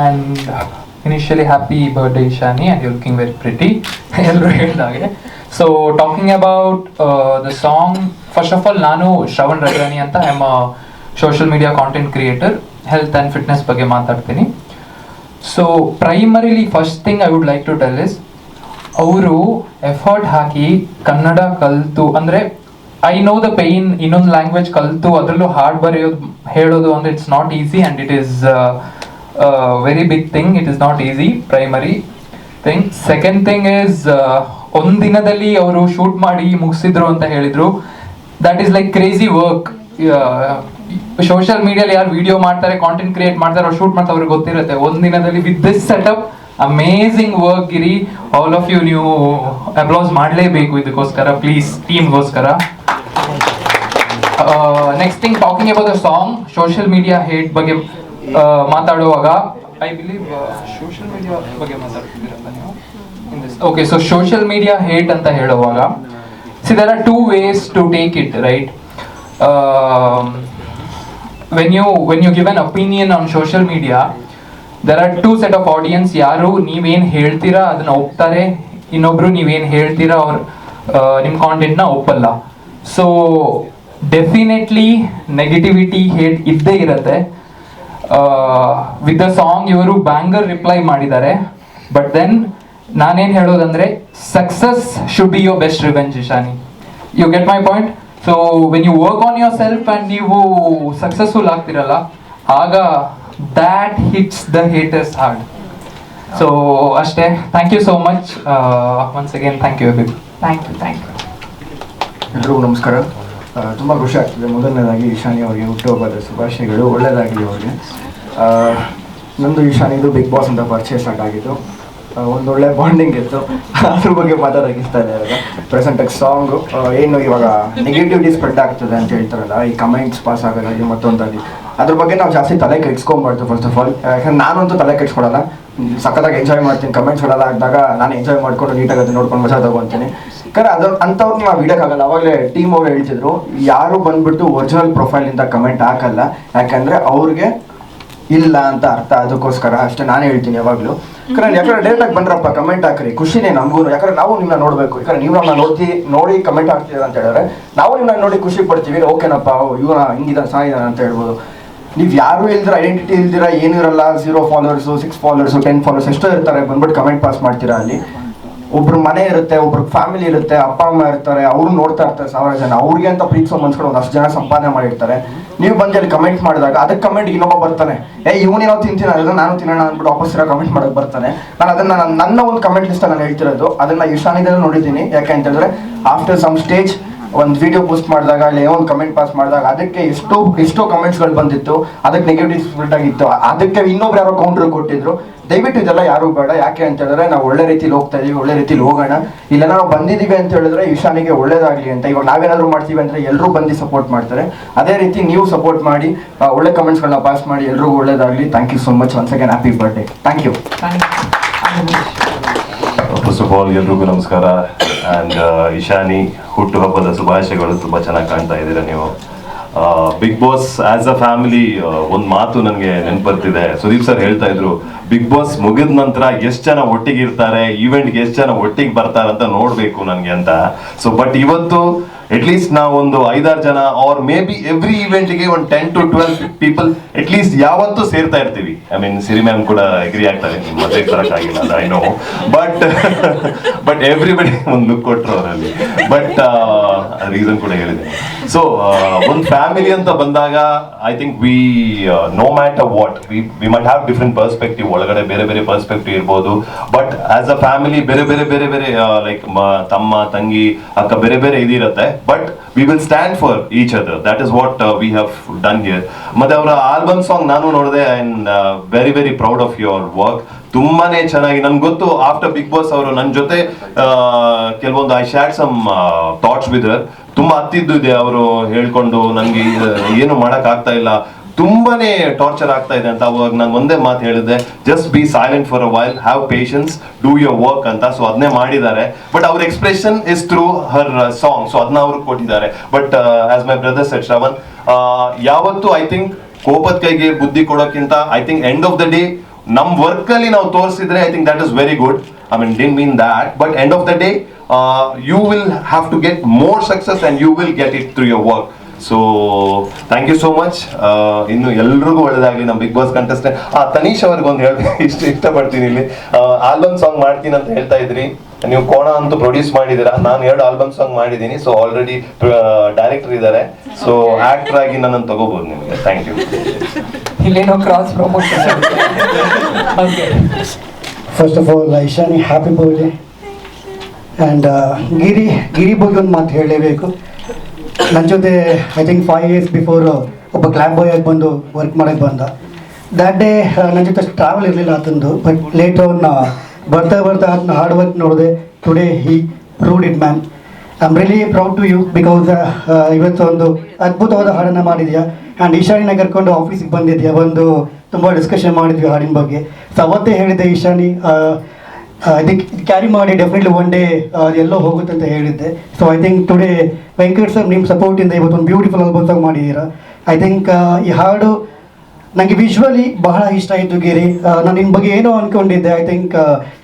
And initially happy birthday Shani and you looking very pretty ಎಲ್ಲರೂ ಹೇಳಿದಾಗೆ so talking about the song first of all ನಾನು ಶ್ರವಣ್ ರಜಾನಿ ಅಂತ. I am social media content creator health and fitness ಬಗ್ಗೆ ಮಾತಾಡ್ತೀನಿ. So primarily first thing I would like to tell is ಅವರು effort ಹಾಕಿ ಕನ್ನಡ ಕಲಿತು, ಅಂದರೆ ಐ ನೋ ದ ಪೈನ್ ಇನ್ನೊಂದು language ಕಲಿತು, ಅದರಲ್ಲೂ ಹಾಡ್ ಬರೆಯೋದು, ಹೇಳೋದು ಅಂದರೆ it's not easy and it is very big thing it is not easy primary thing second thing is ಒಂದಿನದಲ್ಲಿ ದಿನದಲ್ಲಿ ಅವರು ಶೂಟ್ ಮಾಡಿ ಮುಗಿಸಿದ್ರು ಅಂತ ಹೇಳಿದ್ರು. That is like crazy work social ಮೀಡಿಯಲ್ಲಿ ಯಾರು ವಿಡಿಯೋ ಮಾಡ್ತಾರೆ ಕಾಂಟೆಂಟ್ ಕ್ರಿಯೇಟ್ ಮಾಡ್ತಾರೆ, ಅವ್ರು ಶೂಟ್ ಮಾಡ್ತಾರೆ, ಅವ್ರಿಗೆ ಗೊತ್ತಿರುತ್ತೆ. ಒಂದು ದಿನದಲ್ಲಿ with this setup amazing work Giri all of you ನೀವು ಅಪ್ಲೌಸ್ ಮಾಡಲೇಬೇಕು ಇದಕ್ಕೋಸ್ಕರ. Please ಟೀಮ್ಗೋಸ್ಕರ next thing talking about the song social media hate ಬಗ್ಗೆ ಮಾತಾಡುವಾಗ ಐ ಬಿಲೀವ್ ಸೋಷಿಯಲ್ ಮೀಡಿಯಾ ಬಗ್ಗೆ ಮಾತಾಡ್ತಿದ್ದೀರಲ್ಲ ನೀವು? Okay so social media hate ಅಂತ ಹೇಳುವಾಗ see there are two ways to take it right when you when you give an opinion on social media there are two set of audience ಯಾರು ನೀವೇನು ಹೇಳ್ತೀರಾ ಅದನ್ನ ಒಪ್ತಾರೆ ಇನ್ನೊಬ್ರು ನೀವೇನು ಹೇಳ್ತೀರಾ ಅವ್ರ ನಿಮ್ಮ ಕಾಂಟೆಂಟ್ನ ಒಪ್ಪಲ್ಲ. ಸೊ ಡೆಫಿನೆಟ್ಲಿ ನೆಗೆಟಿವಿಟಿ ಹೇಟ್ ಇದ್ದೇ ಇರುತ್ತೆ. ವಿತ್ ದ ಸಾಂಗ್ ಇವರು ಬ್ಯಾಂಗರ್ ರಿಪ್ಲೈ ಮಾಡಿದ್ದಾರೆ. ಬಟ್ ದೆನ್ ನಾನೇನು ಹೇಳೋದಂದ್ರೆ success should be your best revenge Ishani you get my point so when you work on yourself and ನೀವು ಸಕ್ಸಸ್ಫುಲ್ ಆಗ್ತಿರಲ್ಲ ಆಗ that hits the haters hard so ಅಷ್ಟೇ. Thank you so much once again thank you thank you thank you ಎಲ್ರಿಗೂ ನಮಸ್ಕಾರ. ತುಂಬ ಖುಷಿ ಆಗ್ತದೆ. ಮೊದಲನೇದಾಗಿ ಈಶಾನಿ ಅವರಿಗೆ, ಹುಟ್ಟುಹಬ್ಬದ ಶುಭಾಶಯಗಳು. ಒಳ್ಳೆಯದಾಗಲಿ ಅವರಿಗೆ. ನಂದು ಈಶಾನಿದು ಬಿಗ್ ಬಾಸ್ ಅಂತ ಪರ್ಚೇಸ್ ಒಂದು ಒಂದೊಳ್ಳೆ ಬಾಂಡಿಂಗ್ ಇತ್ತು. ಅದ್ರ ಬಗ್ಗೆ ಮಾತಾಡೋಕ್ಕಿಸ್ತಾ ಇದೆ ಇವಾಗ. ಪ್ರೆಸೆಂಟಾಗಿ ಸಾಂಗು ಏನು ಇವಾಗ ನೆಗೆಟಿವಿಟಿ ಸ್ಪ್ರೆಡ್ ಆಗ್ತದೆ ಅಂತ ಹೇಳ್ತಾರಲ್ಲ, ಈ ಕಮೆಂಟ್ಸ್ ಪಾಸ್ ಆಗೋದಾಗಿ ಮತ್ತೊಂದಾಗಿ ಅದ್ರ ಬಗ್ಗೆ ನಾವು ಜಾಸ್ತಿ ತಲೆ ಕೆಡ್ಸ್ಕೊಂಬಾರ್ದು ಫಸ್ಟ್ ಆಫ್ ಆಲ್ ಯಾಕಂದ್ರೆ ನಾನಂತೂ ತಲೆ ಕೆಡ್ಸ್ಕೊಡಲ್ಲ ಸಖತ್ತಾಗಿ ಎಂಜಾಯ್ ಮಾಡ್ತೀನಿ ಕಮೆಂಟ್ಸ್ ಎಲ್ಲ ಆದಾಗ ನಾನು ಎಂಜಾಯ್ ಮಾಡ್ಕೊಂಡು ನೀಟಾಗಿ ನೋಡ್ಕೊಂಡು ಮಜಾ ತಗೊಂತೀನಿ. ಯಾಕಂದ್ರೆ ಅದು ಅಂಥವ್ರನ್ನ ನಾವು ಇಡೋಕ್ಕಾಗಲ್ಲ. ಅವಾಗಲೇ ಟೀಮ್ ಅವ್ರು ಹೇಳ್ತಿದ್ರು, ಯಾರು ಬಂದ್ಬಿಟ್ಟು ಒರಿಜಿನಲ್ ಪ್ರೊಫೈಲಿಂದ ಕಮೆಂಟ್ ಹಾಕಲ್ಲ. ಯಾಕಂದ್ರೆ ಅವ್ರಿಗೆ ಇಲ್ಲ ಅಂತ ಅರ್ಥ. ಅದಕ್ಕೋಸ್ಕರ ಅಷ್ಟೇ ನಾನು ಹೇಳ್ತೀನಿ ಯಾವಾಗಲೂ. ಯಾಕಂದ್ರೆ ಯಾಕಂದ್ರೆ ಡೈರೆಕ್ಟಾಗಿ ಬಂದ್ರಪ್ಪ ಕಮೆಂಟ್ ಹಾಕ್ರಿ. ಖುಷಿನೇ ನಮಗೂ ಯಾಕಂದ್ರೆ ನಾವು ನಿಮ್ಮನ್ನ ನೋಡಬೇಕು. ಯಾಕಂದ್ರೆ ನೀವು ನಮ್ಮ ನೋಡ್ತಿ, ನೋಡಿ ಕಮೆಂಟ್ ಹಾಕ್ತೀರ ಅಂತ ಹೇಳಿದ್ರೆ, ನಾವು ನಿಮ್ಮನ್ನ ನೋಡಿ ಖುಷಿ ಪಡ್ತೀವಿ. ಓಕೆನಪ್ಪ ಇವನ ಹಿಂಗಿದ ಚೆನ್ನಾಗಿದ್ದಾನೆ ಅಂತ ಹೇಳ್ಬೋದು. ನೀವು ಯಾರು ಇಲ್ದಿರ ಐಡೆಂಟಿಟಿ ಇಲ್ದಿರ, ಏನೂ ಇರಲ್ಲ. Zero followers six followers ten followers ಎಷ್ಟೋ ಇರ್ತಾರೆ. ಬಂದ್ಬಿಟ್ಟು ಕಮೆಂಟ್ ಪಾಸ್ ಮಾಡ್ತೀರಾ ಅಲ್ಲಿ. ಒಬ್ರು ಮನೆ ಇರುತ್ತೆ, ಒಬ್ರು ಫ್ಯಾಮಿಲಿ ಇರುತ್ತೆ, ಅಪ್ಪ, ಅಮ್ಮ ಇರ್ತಾರೆ, ಅವ್ರು ನೋಡ್ತಾ ಇರ್ತಾರೆ ಸಾವಿರ ಜನ. ಅವ್ರಿಗೆ ಅಂತ ಪ್ರೀತಿಸೋ ಮನ್ಸ್ಗಳು ಒಂದಷ್ಟು ಜನ ಸಂಪಾದನೆ ಮಾಡಿರ್ತಾರೆ. ನೀವು ಬಂದು ಅಲ್ಲಿ ಕಮೆಂಟ್ ಮಾಡಿದಾಗ, ಅದಕ್ಕೆ ಕಮೆಂಟ್ ಇನ್ನೊಬ್ಬ ಬರ್ತಾನೆ. ಏ ಇವನೇನೋ ತಿಂತೀನ ಅದನ್ನ ನಾನು ತಿನ್ನೋಣ ಅಂದ್ಬಿಟ್ಟು ವಾಪಸ್ ಇರೋ ಕಮೆಂಟ್ ಮಾಡೋಕೆ ಬರ್ತಾನೆ. ನಾನು ಅದನ್ನ ನನ್ನ- ಒಂದು ಕಮೆಂಟ್ ಲಿಸ್ಟ್ ನಾನು ಹೇಳ್ತಿರೋದು. ಅದನ್ನ ಇಶಾನಿದಲ್ಲಿ ನೋಡಿದ್ದೀನಿ. ಯಾಕೆ ಅಂತ ಹೇಳಿದ್ರೆ ಆಫ್ಟರ್ ಸಮ್ ಸ್ಟೇಜ್ ಒಂದು ವಿಡಿಯೋ ಪೋಸ್ಟ್ ಮಾಡಿದಾಗ, ಅಲ್ಲಿ ಏನೋ ಒಂದು ಕಮೆಂಟ್ ಪಾಸ್ ಮಾಡಿದಾಗ, ಅದಕ್ಕೆ ಎಷ್ಟೋ ಎಷ್ಟೋ ಕಮೆಂಟ್ಸ್ಗಳು ಬಂದಿತ್ತು. ಅದಕ್ಕೆ ನೆಗೆಟಿವ್ ಆಗಿತ್ತು ಅದಕ್ಕೆ ಇನ್ನೊಬ್ರು ಯಾರೋ ಕೌಂಟರ್ ಕೊಟ್ಟಿದ್ರು. ದಯವಿಟ್ಟು ಇದೆಲ್ಲ ಯಾರು ಬೇಡ. ಯಾಕೆ ಅಂತ ಹೇಳಿದ್ರೆ, ನಾವು ಒಳ್ಳೆ ರೀತಿಲಿ ಹೋಗ್ತಾ ಇದೀವಿ, ಒಳ್ಳೆ ರೀತಿಲಿ ಹೋಗೋಣ. ಇಲ್ಲ ನಾವು ಬಂದಿದ್ದೀವಿ ಅಂತ ಹೇಳಿದ್ರೆ ಈಶಾನಿಗೆ ಒಳ್ಳೇದಾಗ್ಲಿ ಅಂತ. ಇವಾಗ ನಾವೇನಾದ್ರು ಮಾಡ್ತೀವಿ ಅಂದ್ರೆ ಎಲ್ಲರೂ ಬಂದು ಸಪೋರ್ಟ್ ಮಾಡ್ತಾರೆ. ಅದೇ ರೀತಿ ನೀವು ಸಪೋರ್ಟ್ ಮಾಡಿ ಒಳ್ಳೆ ಒಳ್ಳೆ ಕಮೆಂಟ್ಸ್ಗಳನ್ನ ಪಾಸ್ ಮಾಡಿ, ಎಲ್ರಿಗೂ ಒಳ್ಳೇದಾಗ್ಲಿ. Thank you so much once again happy birthday thank you all ಎಲ್ರಿಗೂ ನಮಸ್ಕಾರ. ಆ್ಯಂಡ್ ಇಶಾನಿ ಹುಟ್ಟುಹಬ್ಬದ ಶುಭಾಶಯಗಳು ತುಂಬ ಚೆನ್ನಾಗಿ ಕಾಣ್ತಾ ಇದ್ದೀರಾ ನೀವು. Bigg Boss as a family ಒಂದು ಮಾತು ನನಗೆ ನೆನಪರ್ತಿದೆ. ಸುದೀಪ್ ಸರ್ ಹೇಳ್ತಾ ಇದ್ರು ಬಿಗ್ ಬಾಸ್ ಮುಗಿದ ನಂತರ ಎಷ್ಟು ಜನ ಒಟ್ಟಿಗೆ ಇರ್ತಾರೆ? ಈವೆಂಟ್ಗೆ ಎಷ್ಟು ಜನ ಒಟ್ಟಿಗೆ ಬರ್ತಾರೆ ಅಂತ ನೋಡಬೇಕು ನನಗೆ ಅಂತ. ಸೊ ಬಟ್ ಇವತ್ತು ಅಟ್ಲೀಸ್ಟ್ ನಾವು ಒಂದು ಐದಾರು ಜನ ಆರ್ ಮೇ ಬಿ ಎವ್ರಿ ಇವೆಂಟ್ಗೆ ಒಂದು ten to twelve people at least ಯಾವತ್ತೂ ಸೇರ್ತಾ ಇರ್ತೀವಿ. ಐ ಮೀನ್ ಸಿರಿ ಮ್ಯಾಮ್ ಕೂಡ ಎಗ್ರಿ ಆಗ್ತಾರೆ ಮದುವೆಗೆ ಬರೋಕ್ಕಾಗಿಲ್ಲ I know but but everybody ಒಂದು ಲುಕ್ ಕೊಟ್ಟರು ಅವರಲ್ಲಿ. ಬಟ್ ರೀಸನ್ ಕೂಡ ಹೇಳಿದೆ. ಸೊ ಒಂದು ಫ್ಯಾಮಿಲಿ ಅಂತ ಬಂದಾಗ I think we no matter what we we must have different perspective ಒಳಗಡೆ ಬೇರೆ ಬೇರೆ ಪರ್ಸ್ಪೆಕ್ಟಿವ್ ಇರ್ಬೋದು. ಬಟ್ ಆಸ್ ಅ ಫ್ಯಾಮಿಲಿ ಬೇರೆ ಬೇರೆ ಬೇರೆ ಬೇರೆ ಲೈಕ್ ತಮ್ಮ, ತಂಗಿ, ಅಕ್ಕ, ಬೇರೆ ಬೇರೆ ಇದಿರುತ್ತೆ. But we will stand for each other that is what we have done here ಮತ್ತೆ ಅವರ ಆಲ್ಬಮ್ ಸಾಂಗ್ ನಾನು ನೋಡಿದೆ and very very proud of your work ತುಂಬಾನೇ ಚೆನ್ನಾಗಿ. ನನ್ಗೆ ಗೊತ್ತು ಆಫ್ಟರ್ ಬಿಗ್ ಬಾಸ್ ಅವರು ನನ್ನ ಜೊತೆ ಕೆಲವೊಂದು I shared some thoughts with ತುಂಬಾ ಹತ್ತಿದ್ದು ಇದೆ ಅವರು ಹೇಳ್ಕೊಂಡು ನನಗೆ ಏನು ಮಾಡಕ್ ಆಗ್ತಾ ಇಲ್ಲ. ತುಂಬಾನೇ ಟಾರ್ಚರ್ ಆಗ್ತಾ ಇದೆ ಅಂತ ಅವಾಗ ನಾನು ಒಂದೇ ಮಾತು ಹೇಳಿದೆ just be silent for a while have patience do your work ಅಂತ. ಸೊ ಅದನ್ನೇ ಮಾಡಿದ್ದಾರೆ. ಬಟ್ ಅವ್ರ expression is through her song so ಅದನ್ನ ಅವ್ರಿಗೆ ಕೊಟ್ಟಿದ್ದಾರೆ. But as my brother said Shravan ಯಾವತ್ತು ಐ ಥಿಂಕ್ ಕೋಪದ ಕೈಗೆ ಬುದ್ಧಿ ಕೊಡೋಕ್ಕಿಂತ I think end of the day ನಮ್ಮ ವರ್ಕ್ ಅಲ್ಲಿ ನಾವು ತೋರಿಸಿದ್ರೆ I think that is very good I mean didn't mean that but end of the day you will have to get more success and you will get it through your work so thank you so much ಇನ್ನು ಎಲ್ರಿಗೂ ಒಳ್ಳೇದಾಗಲಿ ನಮ್ಮ big boss contestant ಆ ತನೀಶ್ ಅವ್ರಿಗೆ ಒಂದು ಹೇಳಿ ಇಷ್ಟು ಇಷ್ಟಪಡ್ತೀನಿ ಇಲ್ಲಿ. ಆಲ್ಬಮ್ ಸಾಂಗ್ ಮಾಡ್ತೀನಿ ಅಂತ ಹೇಳ್ತಾ ಇದ್ರಿ. ನೀವು ಕೋಣ ಅಂತೂ ಪ್ರೊಡ್ಯೂಸ್ ಮಾಡಿದ್ದೀರಾ? ನಾನು ಎರಡು ಆಲ್ಬಮ್ ಸಾಂಗ್ ಮಾಡಿದ್ದೀನಿ. ಸೊ ಆಲ್ರೆಡಿ ಡೈರೆಕ್ಟರ್ ಇದ್ದಾರೆ. ಸೊ ಆಕ್ಟರ್ ಆಗಿ ನನ್ನನ್ನು ತಗೋಬಹುದು ನಿಮಗೆ. ಥ್ಯಾಂಕ್ ಯು ಇಲ್ಲೇನೋ cross promotion first of all Aishani happy birthday and Giri Giri ಬಗ್ಗೆ ಒಂದು ಮಾತು ಹೇಳಲೇಬೇಕು. ನನ್ನ ಜೊತೆ I think five years before ಒಬ್ಬ ಕ್ಲಾಬ್ ಬಾಯ್ ಆಗಿ ಬಂದು ವರ್ಕ್ ಮಾಡೋಕ್ಕೆ ಬಂದ. ದ್ಯಾಟ್ ಡೇ ನನ್ನ ಜೊತೆ ಟ್ರಾವೆಲ್ ಇರಲಿಲ್ಲ ಆತಂದು ಬಟ್ ಲೇಟ್ ಅವ್ರನ್ನ ಬರ್ತಾ ಬರ್ತಾ ಅದನ್ನ ಹಾರ್ಡ್ ವರ್ಕ್ ನೋಡಿದೆ today he proved it man I am really proud to you because ಇವತ್ತು ಒಂದು ಅದ್ಭುತವಾದ ಹಾಡನ್ನು ಮಾಡಿದ್ಯಾ. ಆ್ಯಂಡ್ ಈಶಾನಿನ ಕರ್ಕೊಂಡು ಆಫೀಸಿಗೆ ಬಂದಿದ್ಯಾ ಒಂದು ತುಂಬ ಡಿಸ್ಕಷನ್ ಮಾಡಿದ್ವಿ ಹಾಡಿನ ಬಗ್ಗೆ. ಸೊ ಅವತ್ತೇ ಹೇಳಿದ್ದೆ, ಈಶಾನಿ ಥಿಂಕ್ ಕ್ಯಾರಿ ಮಾಡಿ ಡೆಫಿನೆಟ್ಲಿ ಒನ್ ಡೇ ಎಲ್ಲೋ ಹೋಗುತ್ತೆ ಅಂತ ಹೇಳಿದ್ದೆ. So I think today Venkat sir ನಿಮ್ಮ ಸಪೋರ್ಟಿಂದ ಇವತ್ತೊಂದು ಬ್ಯೂಟಿಫುಲ್ ಆಲ್ಬಮ್ಸ್ ಆಗಿ ಮಾಡಿದ್ದೀರಾ. ಐ ಥಿಂಕ್ ಈ ಹಾಡು ನನಗೆ ವಿಶ್ವಲಿ ಬಹಳ ಇಷ್ಟ ಆಯಿತು ಗಿರಿ. ನಾನು ನಿಮ್ಮ ಬಗ್ಗೆ ಏನೋ ಅಂದ್ಕೊಂಡಿದ್ದೆ ಐ ಥಿಂಕ್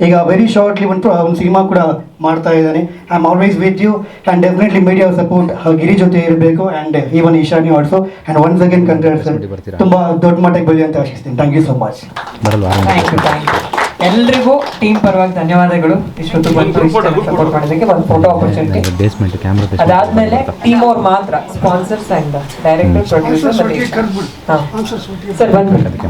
ಈಗ ವೆರಿ ಶಾರ್ಟ್ಲಿ ಒಂದು ಒಂದು ಸಿನಿಮಾ ಕೂಡ ಮಾಡ್ತಾ ಇದ್ದಾನೆ. I am always with you and definitely media support Giri ಜೊತೆ ಇರಬೇಕು and even Ishani also and once again sir ತುಂಬ ದೊಡ್ಡ ಮಟ್ಟಕ್ಕೆ ಬೆಳಿ ಅಂತ ಆಶಿಸ್ತೀನಿ. Thank you so much thank you thank you ಎಲ್ರಿಗೂ ಟೀಮ್ ಪರವಾಗಿ ಧನ್ಯವಾದಗಳು. ಇಷ್ಟೊತ್ತು ಬಂದು ಸಪೋರ್ಟ್ ಮಾಡೋದಕ್ಕೆ ಒಂದು ಫೋಟೋ ಆಪರ್ಚುನಿಟಿ ಬೇಸ್ಮೆಂಟ್ ಕ್ಯಾಮ್ರಾ ಅದಾದ್ಮೇಲೆ ಟೀಮ್ ಅವ್ರು ಮಾತ್ರ sponsors and director producer sir ಬಂದ್ಬಿಟ್ಟು